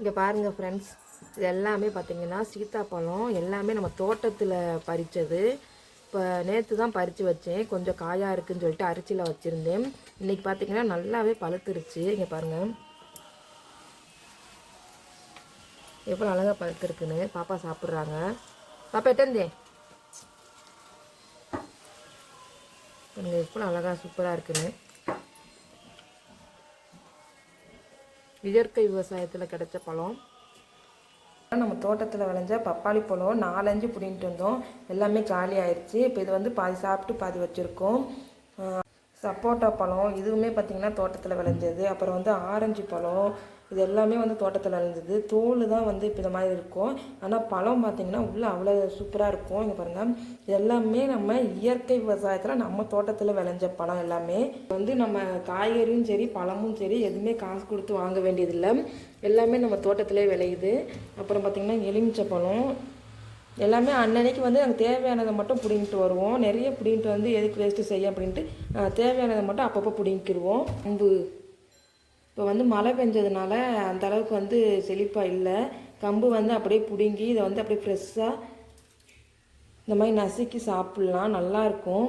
இங்கே பாருங்கள் ஃப்ரெண்ட்ஸ் இது எல்லாமே பார்த்தீங்கன்னா சீத்தாப்பழம் எல்லாமே நம்ம தோட்டத்தில் பறித்தது இப்போ நேற்று தான் பறித்து வச்சேன். கொஞ்சம் காயாக இருக்குன்னு சொல்லிட்டு அரிசியில் வச்சுருந்தேன். இன்றைக்கி பார்த்தீங்கன்னா நல்லாவே பழுத்துருச்சு. இங்கே பாருங்கள் எவ்வளோ அழகாக பழுத்துருக்குன்னு பாப்பா சாப்பிட்றாங்க. பாப்பா எட்டந்தே பாருங்க எவ்வளோ அழகாக சூப்பராக இருக்குன்னு. இயற்கை விவசாயத்தில் கிடைச்ச பழம். நம்ம தோட்டத்தில் விளைஞ்ச பப்பாளி பழம் நாலஞ்சு பிடிங்கிட்டு வந்தோம். எல்லாமே காலி ஆயிடுச்சு இப்போ இது வந்து பாதி சாப்பிட்டு பாதி வச்சுருக்கோம். சப்போட்டா பழம் இதுவுமே பார்த்திங்கன்னா தோட்டத்தில் விளைஞ்சது. அப்புறம் வந்து ஆரஞ்சு பழம் இது எல்லாமே வந்து தோட்டத்தில் விளைஞ்சது. தோல் தான் வந்து இப்போ இந்த மாதிரி இருக்கும். ஆனால் பழம் பார்த்திங்கன்னா உள்ளே அவ்வளோ சூப்பராக இருக்கும். இங்கே பாருங்கள் இது எல்லாமே நம்ம இயற்கை விவசாயத்தில் நம்ம தோட்டத்தில் விளைஞ்ச பழம் எல்லாமே. வந்து நம்ம காய்கறியும் சரி பழமும் சரி எதுவுமே காசு கொடுத்து வாங்க வேண்டியதில்லை. எல்லாமே நம்ம தோட்டத்திலே விளையுது. அப்புறம் பார்த்திங்கன்னா எலுமிச்சை பழம் எல்லாமே அன்னன்னைக்கு வந்து நாங்கள் தேவையானதை மட்டும் பிடிங்கிட்டு வருவோம். நிறைய பிடிங்கிட்டு வந்து எதுக்கு வேஸ்ட்டு செய்ய அப்படின்ட்டு தேவையானதை மட்டும் அப்பப்போ பிடிங்கிக்கிடுவோம் அம்பு. இப்போ வந்து மழை பெஞ்சதுனால அந்த அளவுக்கு வந்து செழிப்பாக இல்லை. கம்பு வந்து அப்படியே பிடுங்கி இதை வந்து அப்படியே ஃப்ரெஷ்ஷாக இந்த மாதிரி நசுக்கி சாப்பிட்லாம். நல்லாயிருக்கும்